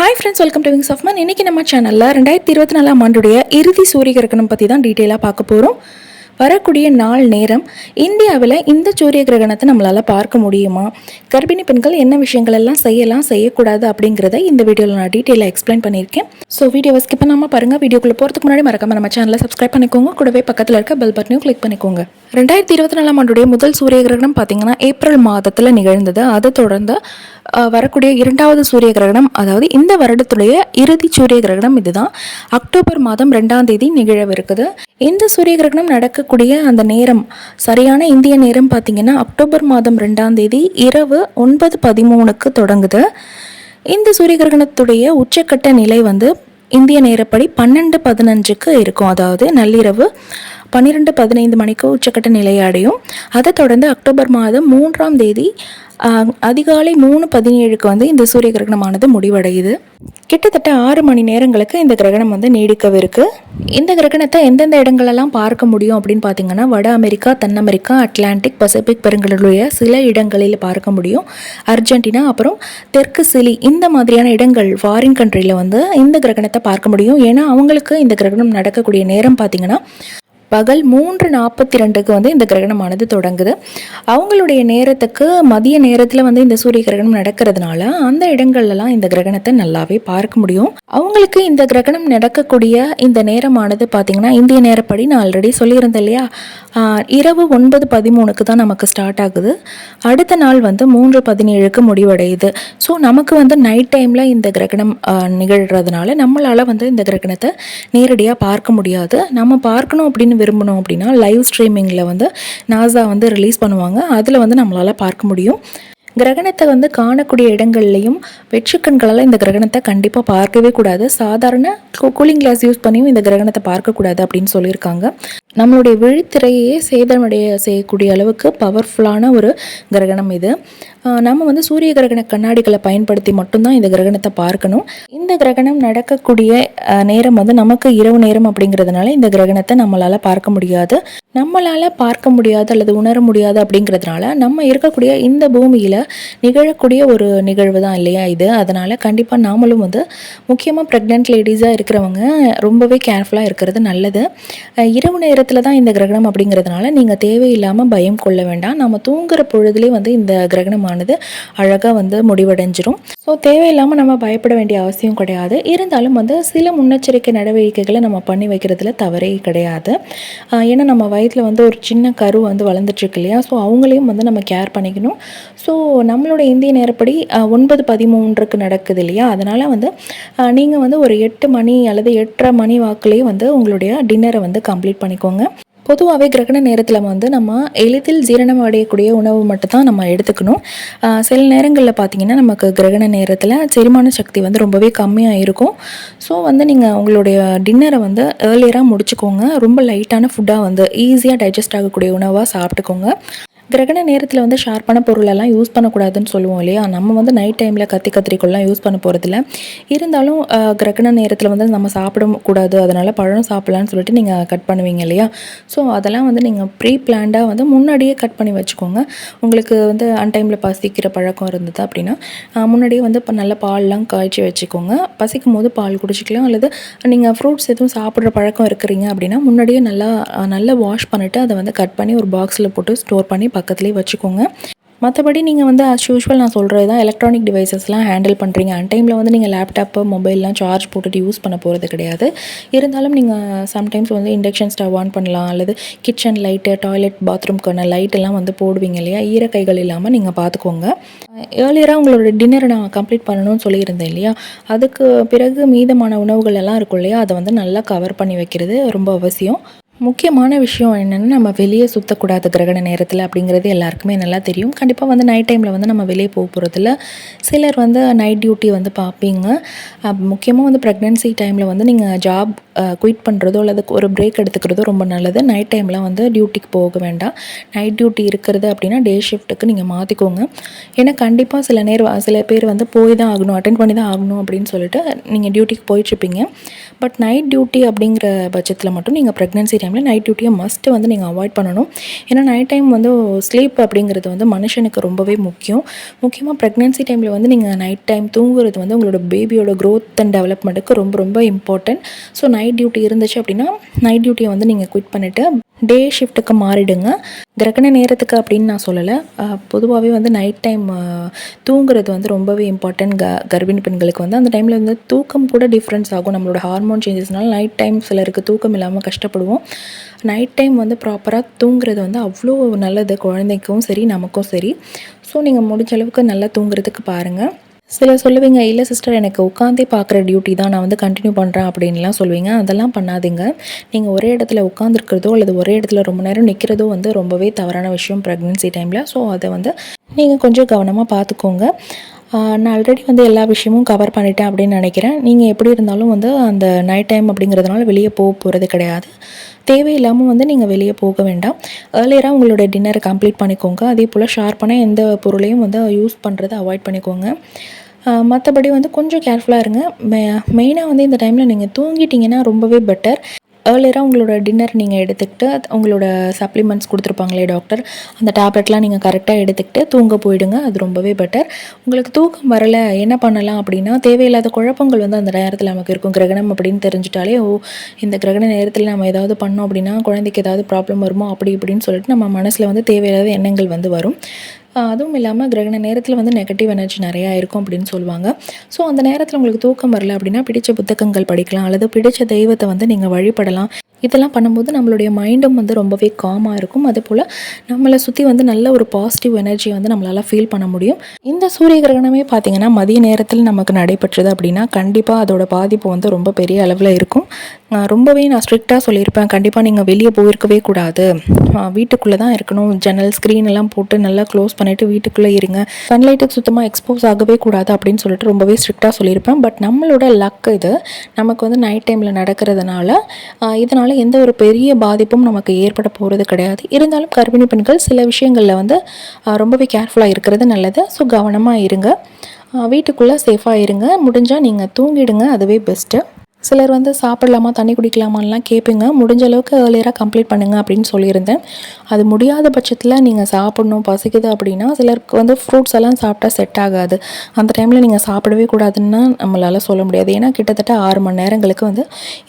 Hi friends welcome to wings of man இன்றைக்கி நம்ம சேனலில் ரெண்டாயிரத்தி இருபத்தி நாலாம் ஆண்டுடைய இறுதி சூரிய கிரகணம் பற்றி தான் டீட்டெயிலாக பார்க்க போகிறோம் வரக்கூடிய நாள் நேரம் இந்தியாவில் இந்த சூரிய கிரகணத்தை நம்மளால் பார்க்க முடியுமா? கர்ப்பிணி பெண்கள் என்ன விஷயங்கள் எல்லாம் செய்யலாம் செய்யக்கூடாது அப்படிங்கிறத இந்த வீடியோவில் நான் டீட்டெயிலாக எக்ஸ்பிளைன் பண்ணியிருக்கேன். ஸோ வீடியோவை ஸ்கிப் பண்ணாமல் பாருங்கள் வீடியோக்குள்ளே போகிறதுக்கு முன்னாடி மறக்காம நம்ம சேனலை சப்ஸ்கிரைப் பண்ணிக்கோங்க. கூடவே பக்கத்தில் இருக்க பெல் பட்டனையும் கிளிக் பண்ணிக்கோங்க. ரெண்டாயிரத்தி இருபத்தி நாலாம் ஆண்டுடைய முதல் சூரிய கிரகணம் பார்த்திங்கன்னா ஏப்ரல் மாதத்தில் நிகழ்ந்தது. அதை தொடர்ந்து வரக்கூடிய இரண்டாவது சூரிய கிரகணம் அதாவது இந்த வருடத்துடைய இறுதி சூரிய கிரகணம் இதுதான். அக்டோபர் மாதம் ரெண்டாம் தேதி நிகழவிருக்குது. இந்த சூரிய கிரகணம் வரக்கூடிய அந்த நேரம் சரியான இந்திய நேரம் பார்த்தீங்கன்னா அக்டோபர் மாதம் ரெண்டாம் தேதி இரவு ஒன்பது பதிமூணுக்கு தொடங்குது. இந்த சூரிய கிரகணத்துடைய உச்சக்கட்ட நிலை வந்து இந்திய நேரப்படி பன்னெண்டு பதினஞ்சுக்கு இருக்கும். அதாவது நள்ளிரவு பன்னிரெண்டு பதினைந்து மணிக்கு உச்சக்கட்ட நிலையை அடையும். அதை தொடர்ந்து அக்டோபர் மாதம் மூன்றாம் தேதி அதிகாலை மூணு பதினேழுக்கு வந்து இந்த சூரிய கிரகணமானது முடிவடையுது. கிட்டத்தட்ட ஆறு மணி நேரங்களுக்கு இந்த கிரகணம் வந்து நீடிக்கவிருக்கு. இந்த கிரகணத்தை எந்தெந்த இடங்களெல்லாம் பார்க்க முடியும் அப்படின்னு பார்த்தீங்கன்னா வட அமெரிக்கா தென் அமெரிக்கா அட்லாண்டிக் பசிபிக் பெருங்கடலுடைய சில இடங்களில் பார்க்க முடியும். அர்ஜென்டினா அப்புறம் தெற்கு சிலி இந்த மாதிரியான இடங்கள் ஃபாரின் கண்ட்ரியில் வந்து இந்த கிரகணத்தை பார்க்க முடியும். ஏன்னா அவங்களுக்கு இந்த கிரகணம் நடக்கக்கூடிய நேரம் பார்த்தீங்கன்னா பகல் மூன்று நாற்பத்தி ரெண்டுக்கு வந்து இந்த கிரகணமானது தொடங்குது. அவங்களுடைய நேரத்துக்கு மதிய நேரத்தில் வந்து இந்த சூரிய கிரகணம் நடக்கிறதுனால அந்த இடங்கள்லாம் இந்த கிரகணத்தை நல்லாவே பார்க்க முடியும். அவங்களுக்கு இந்த கிரகணம் நடக்கக்கூடிய இந்த நேரமானது பார்த்திங்கன்னா இந்திய நேரப்படி நான் ஆல்ரெடி சொல்லியிருந்தேன் இல்லையா? இரவு ஒன்பது பதிமூணுக்கு தான் நமக்கு ஸ்டார்ட் ஆகுது. அடுத்த நாள் வந்து மூன்று பதினேழுக்கு முடிவடையுது. ஸோ நமக்கு வந்து நைட் டைமில் இந்த கிரகணம் நிகழ்கிறதுனால நம்மளால் வந்து இந்த கிரகணத்தை நேரடியாக பார்க்க முடியாது. நம்ம பார்க்கணும் அப்படின்னு விரும்பணும் அப்படின்னா லைவ் ஸ்ட்ரீமிங்கில் வந்து நாசா வந்து ரிலீஸ் பண்ணுவாங்க. அதில் வந்து நம்மளால் பார்க்க முடியும். கிரகணத்தை வந்து காணக்கூடிய இடங்கள்லையும் வெற்றுக்கண்களால் இந்த கிரகணத்தை கண்டிப்பாக பார்க்கவே கூடாது. சாதாரண கூலிங் கிளாஸ் யூஸ் பண்ணியும் இந்த கிரகணத்தை பார்க்கக்கூடாது அப்படின்னு சொல்லியிருக்காங்க. நம்மளுடைய விழித்திரையே சேதமடைய செய்யக்கூடிய அளவுக்கு பவர்ஃபுல்லான ஒரு கிரகணம் இது. நம்ம வந்து சூரிய கிரகண கண்ணாடிகளை பயன்படுத்தி மட்டும்தான் இந்த கிரகணத்தை பார்க்கணும். இந்த கிரகணம் நடக்கக்கூடிய நேரம் வந்து நமக்கு இரவு நேரம் அப்படிங்கிறதுனால இந்த கிரகணத்தை நம்மளால் பார்க்க முடியாது. நம்மளால் பார்க்க முடியாது அல்லது உணர முடியாது அப்படிங்கிறதுனால நம்ம இருக்கக்கூடிய இந்த பூமியில் நிகழக்கூடிய ஒரு நிகழ்வு தான் இல்லையா இது? அதனால் கண்டிப்பாக நாமளும் வந்து முக்கியமாக ப்ரெக்னென்ட் லேடிஸாக இருக்கிறவங்க ரொம்பவே கேர்ஃபுல்லாக இருக்கிறது நல்லது. இரவு நேரத்தில் தான் இந்த கிரகணம் அப்படிங்கிறதுனால நீங்கள் தேவையில்லாமல் பயம் கொள்ள வேண்டாம். நம்ம தூங்குற பொழுதுலேயே வந்து இந்த கிரகணமானது அழகாக வந்து முடிவடைஞ்சிரும். ஸோ தேவையில்லாமல் நம்ம பயப்பட வேண்டிய அவசியம் கிடையாது. இருந்தாலும் வந்து சில முன்னெச்சரிக்கை நடவடிக்கைகளை நம்ம பண்ணி வைக்கிறதுல தவறே கிடையாது. ஏன்னா நம்ம வயதில் வந்து ஒரு சின்ன கரு வந்து வளர்ந்துட்டுருக்கு இல்லையா? ஸோ அவங்களையும் வந்து நம்ம கேர் பண்ணிக்கணும். ஸோ நம்மளோட இந்திய நேரப்படி ஒன்பது பதிமூன்றுக்கு நடக்குது இல்லையா? அதனால் வந்து நீங்கள் வந்து ஒரு எட்டு மணி அல்லது எட்டரை மணி வாக்குலேயே வந்து உங்களுடைய டின்னரை வந்து கம்ப்ளீட் பண்ணிக்கோங்க. பொதுவாகவே கிரகண நேரத்தில் வந்து நம்ம எளிதில் ஜீரணம் அடையக்கூடிய உணவு மட்டும் தான் நம்ம எடுத்துக்கணும். சில நேரங்களில் பார்த்தீங்கன்னா நமக்கு கிரகண நேரத்தில் செரிமான சக்தி வந்து ரொம்பவே கம்மியாக இருக்கும் ஸோ வந்து நீங்கள் உங்களுடைய டின்னரை வந்து ஏர்லியராக முடிச்சுக்கோங்க. ரொம்ப லைட்டான ஃபுட்டாக வந்து ஈஸியாக டைஜஸ்ட் ஆகக்கூடிய உணவாக சாப்பிட்டுக்கோங்க. கிரகண நேரத்தில் வந்து ஷார்ப்பான பொருளெல்லாம் யூஸ் பண்ணக்கூடாதுன்னு சொல்லுவோம் இல்லையா? நம்ம வந்து நைட் டைமில் கத்தி கத்திரிக்கோல்லாம் யூஸ் பண்ண போகிறதில்ல இருந்தாலும் கிரகண நேரத்தில் வந்து நம்ம சாப்பிட கூடாது. அதனால் பழம் சாப்பிட்லான்னு சொல்லிட்டு நீங்கள் கட் பண்ணுவீங்க இல்லையா? ஸோ அதெல்லாம் வந்து நீங்கள் ப்ரீ பிளான்டாக வந்து முன்னாடியே கட் பண்ணி வச்சுக்கோங்க. உங்களுக்கு வந்து அன்டைமில் பசிக்கிற பழக்கம் இருந்தது அப்படின்னா முன்னாடியே வந்து இப்போ நல்ல பால்லாம் காய்ச்சி வச்சுக்கோங்க. பசிக்கும் போது பால் குடிச்சிக்கலாம். அல்லது நீங்கள் ஃப்ரூட்ஸ் எதுவும் சாப்பிட்ற பழக்கம் இருக்கிறீங்க அப்படின்னா முன்னாடியே நல்லா நல்லா வாஷ் பண்ணிவிட்டு அதை வந்து கட் பண்ணி ஒரு பாக்ஸில் போட்டு ஸ்டோர் பண்ணி பக்கத்துலேயே வச்சுக்கோங்க. மற்றபடி நீங்கள் வந்து ஆஸ் யூஷுவல் நான் சொல்கிறது தான் எலக்ட்ரானிக் டிவைசஸ்லாம் ஹேண்டில் பண்ணுறீங்க அன்டைமில் வந்து நீங்கள் லேப்டாப்பு மொபைல்லாம் சார்ஜ் போட்டுட்டு யூஸ் பண்ண போகிறது கிடையாது. இருந்தாலும் நீங்கள் சம்டைம்ஸ் வந்து இண்டக்ஷன் ஸ்டவ் ஆன் பண்ணலாம். அல்லது கிச்சன் லைட்டு டாய்லெட் பாத்ரூம்க்கான லைட் எல்லாம் வந்து போடுவீங்க இல்லையா? ஈரக்கைகள் இல்லாமல் நீங்கள் பார்த்துக்கோங்க ஏர்லியராக உங்களோட டின்னரை நான் கம்ப்ளீட் பண்ணணும்னு சொல்லியிருந்தேன் இல்லையா? அதுக்கு பிறகு மீதமான உணவுகள் எல்லாம் இருக்கும் இல்லையா? அதை வந்து நல்லா கவர் பண்ணி வைக்கிறது ரொம்ப அவசியம். முக்கியமான விஷயம் என்னென்னா நம்ம வெளியே சுற்றக்கூடாது கிரகண நேரத்தில் அப்படிங்கிறது எல்லாருக்குமே நல்லா தெரியும். கண்டிப்பாக வந்து நைட் டைமில் வந்து நம்ம வெளியே போக போகிறதில்ல சிலர் வந்து நைட் டியூட்டி வந்து பார்ப்பீங்க முக்கியமாக வந்து ப்ரெக்னென்சி டைமில் வந்து நீங்கள் ஜாப் குயிட் பண்ணுறதோ அல்லது ஒரு பிரேக் எடுத்துக்கிறதோ ரொம்ப நல்லது. நைட் டைமில் வந்து டியூட்டிக்கு போக வேண்டாம். நைட் டியூட்டி இருக்கிறது அப்படின்னா டே ஷிஃப்ட்டுக்கு நீங்கள் மாற்றிக்கோங்க ஏன்னா கண்டிப்பாக சில நேரம் சில பேர் வந்து போய் தான் ஆகணும் அட்டன் பண்ணி தான் ஆகணும் அப்படின்னு சொல்லிட்டு நீங்கள் டியூட்டிக்கு போயிட்டுருப்பீங்க பட் நைட் டியூட்டி அப்படிங்கிற பட்சத்தில் மட்டும் நீங்கள் ப்ரெக்னென்சி டைமில் நைட் டியூட்டியை மஸ்ட்டு வந்து நீங்கள் அவாய்ட் பண்ணணும். ஏன்னா நைட் டைம் வந்து ஸ்லீப் அப்படிங்கிறது வந்து மனுஷனுக்கு ரொம்பவே முக்கியம். முக்கியமாக ப்ரெக்னென்சி டைமில் வந்து நீங்கள் நைட் டைம் தூங்குறது வந்து உங்களோட பேபியோட க்ரோத் அண்ட் டெவலப்மெண்ட்டுக்கு ரொம்ப ரொம்ப important so night night duty இருந்துச்சு அப்படின்னா நைட் டியூட்டியை வந்து நீங்கள் குவிட் பண்ணிவிட்டு டே ஷிஃப்ட்டுக்கு மாறிடுங்க. கிரகண நேரத்துக்கு அப்படின்னு நான் சொல்லலை. பொதுவாகவே வந்து நைட் டைம் தூங்குறது வந்து ரொம்பவே இம்பார்ட்டன்ட் க கர்ப்பிணி பெண்களுக்கு வந்து. அந்த டைமில் வந்து தூக்கம் கூட டிஃப்ரென்ஸ் ஆகும். நம்மளோட ஹார்மோன் சேஞ்சஸ்னால நைட் டைம் சிலருக்கு தூக்கம் இல்லாமல் கஷ்டப்படுவோம். நைட் டைம் வந்து ப்ராப்பராக தூங்குறது வந்து அவ்வளோ நல்லது. குழந்தைக்கும் சரி நமக்கும் சரி. ஸோ நீங்கள் முடிஞ்ச அளவுக்கு நல்லா தூங்குறதுக்கு பாருங்கள் சில சொல்லுவீங்க இல்லை சிஸ்டர் எனக்கு உட்காந்தே பார்க்குற டியூட்டி தான் நான் வந்து கண்டினியூ பண்ணுறேன் அப்படின்லாம் சொல்லுவீங்க. அதெல்லாம் பண்ணாதீங்க. நீங்கள் ஒரே இடத்துல உட்காந்துருக்கிறதோ அல்லது ஒரே இடத்துல ரொம்ப நேரம் நிற்கிறதோ வந்து ரொம்பவே தவறான விஷயம் ப்ரெக்னென்சி டைமில் ஸோ அதை வந்து நீங்கள் கொஞ்சம் கவனமாக பார்த்துக்கோங்க. நான் ஆல்ரெடி வந்து எல்லா விஷயமும் கவர் பண்ணிட்டேன் அப்படின்னு நினைக்கிறேன். நீங்கள் எப்படி இருந்தாலும் வந்து அந்த நைட் டைம் அப்படிங்கிறதுனால வெளியே போக போகிறது கிடையாது. தேவையில்லாமல் வந்து நீங்கள் வெளியே போக வேண்டாம். ஏர்லியராக உங்களோட டின்னரை கம்ப்ளீட் பண்ணிக்கோங்க. அதே போல் ஷார்ப்பான எந்த பொருளையும் வந்து யூஸ் பண்ணுறதை அவாய்ட் பண்ணிக்கோங்க. மற்றபடி வந்து கொஞ்சம் கேர்ஃபுல்லாக இருங்க. மெயினாக வந்து இந்த டைமில் நீங்கள் தூங்கிட்டிங்கன்னா ரொம்பவே பெட்டர் ஏர்லியராக உங்களோட டின்னர் நீங்கள் எடுத்துக்கிட்டு உங்களோட சப்ளிமெண்ட்ஸ் கொடுத்துருப்பாங்களே டாக்டர் அந்த டேப்லெட்லாம் நீங்கள் கரெக்டாக எடுத்துக்கிட்டு தூங்க போயிடுங்க அது ரொம்பவே பெட்டர் உங்களுக்கு தூக்கம் வரலை என்ன பண்ணலாம் அப்படின்னா தேவையில்லாத குழப்பங்கள் வந்து அந்த நேரத்தில் நமக்கு இருக்கும். கிரகணம் அப்படின்னு தெரிஞ்சிட்டாலே ஓ இந்த கிரகண நேரத்தில் நம்ம ஏதாவது பண்ணோம் அப்படின்னா குழந்தைக்கு ஏதாவது ப்ராப்ளம் வருமோ அப்படி இப்படின்னு சொல்லிட்டு நம்ம மனசில் வந்து தேவையில்லாத எண்ணங்கள் வந்து வரும். அதுவும் இல்லாமல் கிரகண நேரத்தில் வந்து நெகட்டிவ் எனர்ஜி நிறையா இருக்கும் அப்படின்னு சொல்லுவாங்க. ஸோ அந்த நேரத்தில் உங்களுக்கு தூக்கம் வரல அப்படின்னா பிடிச்ச புத்தகங்கள் படிக்கலாம் அல்லது பிடிச்ச தெய்வத்தை வந்து நீங்கள் வழிபடலாம். இதெல்லாம் பண்ணும்போது நம்மளுடைய மைண்டும் வந்து ரொம்பவே காமாக இருக்கும். அதே போல் நம்மளை சுற்றி வந்து நல்ல ஒரு பாசிட்டிவ் எனர்ஜி வந்து நம்மளால் ஃபீல் பண்ண முடியும். இந்த சூரிய கிரகணமே பார்த்திங்கன்னா மதிய நேரத்தில் நமக்கு நடைபெற்றது அப்படின்னா கண்டிப்பாக அதோட பாதிப்பு வந்து ரொம்ப பெரிய அளவில் இருக்கும். ரொம்பவே நான் ஸ்ட்ரிக்டாக சொல்லியிருப்பேன். கண்டிப்பாக நீங்கள் வெளியே போயிருக்கவே கூடாது. வீட்டுக்குள்ளே தான் இருக்கணும். ஜன்னல் ஸ்க்ரீன் எல்லாம் போட்டு நல்லா க்ளோஸ் பண்ணிவிட்டு வீட்டுக்குள்ளே இருங்க. சன்லைட்டுக்கு சுத்தமாக எக்ஸ்போஸ் ஆகவே கூடாது அப்படின்னு சொல்லிட்டு ரொம்பவே ஸ்ட்ரிக்டாக சொல்லியிருப்பேன். பட் நம்மளோட லக் இது. நமக்கு வந்து நைட் டைமில் நடக்கிறதுனால இதனால் எந்த ஒரு பெரிய பாதிப்பும் நமக்கு ஏற்பட போகிறது கிடையாது. இருந்தாலும் கர்ப்பிணி பெண்கள் சில விஷயங்களில் வந்து ரொம்பவே கேர்ஃபுல்லாக இருக்கிறது நல்லது. ஸோ கவனமாக இருங்க. வீட்டுக்குள்ளே சேஃபாக இருங்க. முடிஞ்சால் நீங்கள் தூங்கிடுங்க. அதுவே பெஸ்ட்டு சிலர் வந்து சாப்பிடலாமா தண்ணி குடிக்கலாமான்லாம் கேட்பீங்க. முடிஞ்ச அளவுக்கு ஏர்லியராக கம்ப்ளீட் பண்ணுங்க அப்படின்னு சொல்லியிருந்தேன். அது முடியாத பட்சத்தில் நீங்கள் சாப்பிடணும் பசிக்குது அப்படின்னா சிலருக்கு வந்து ஃப்ரூட்ஸ் எல்லாம் சாப்பிட்டா செட் ஆகாது. அந்த டைமில் நீங்கள் சாப்பிடவே கூடாதுன்னு நம்மளால் சொல்ல முடியாது. ஏன்னா கிட்டத்தட்ட ஆறு மணி நேரங்களுக்கு வந்து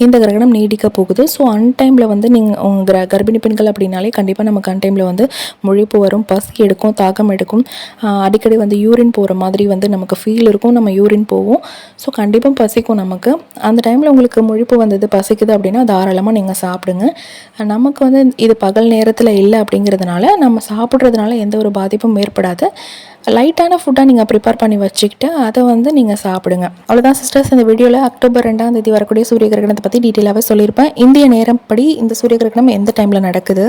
இந்த கிரகணம் நீடிக்க போகுது. ஸோ அன் டைமில் வந்து நீங்கள் உங்கள் கர்ப்பிணி பெண்கள் அப்படின்னாலே கண்டிப்பாக நமக்கு அன் டைமில் வந்து முழிப்பு வரும் பசி எடுக்கும் தாக்கம் எடுக்கும். அடிக்கடி வந்து யூரின் போகிற மாதிரி வந்து நமக்கு ஃபீல் இருக்கும். நம்ம யூரின் போவோம். ஸோ கண்டிப்பாக பசிக்கும் நமக்கு. அந்த டைமில் உங்களுக்கு முழிப்பு வந்தது பசிக்குது அப்படின்னா தாராளமாக நீங்கள் சாப்பிடுங்க. நமக்கு வந்து இது பகல் நேரத்தில் இல்லை அப்படிங்கிறதுனால நம்ம சாப்பிட்றதுனால எந்த ஒரு பாதிப்பும் ஏற்படாது. லைட்டான ஃபுட்டாக நீங்கள் ப்ரிப்பேர் பண்ணி வச்சுக்கிட்டு அதை வந்து நீங்கள் சாப்பிடுங்க. அவ்வளோதான் சிஸ்டர்ஸ் இந்த வீடியோவில் அக்டோபர் ரெண்டாம் தேதி வரக்கூடிய சூரிய கிரகணத்தை பற்றி டீட்டெயிலாகவே சொல்லியிருப்பேன். இந்திய நேரம் படி இந்த சூரிய கிரகணம் எந்த டைமில் நடக்குது?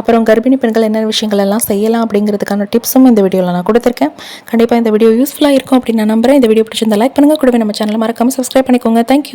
அப்புறம் கர்ப்பிணி பெண்கள் என்ன விஷயங்கள் எல்லாம் செய்யலாம் அப்படிங்கிறதுக்கான டிப்ஸும் இந்த வீடியோவில் நான் கொடுத்துருக்கேன். கண்டிப்பாக இந்த வீடியோ யூஸ்ஃபுல்லாக இருக்கும் அப்படின்னு நான் நம்புறேன். இந்த வீடியோ பிடிச்சிருந்தா லைக் பண்ணுங்கள் கூடவே நம்ம சேனல் மறக்காமல் சப்ஸ்கிரைப் பண்ணிக்கோங்க. தேங்க்யூ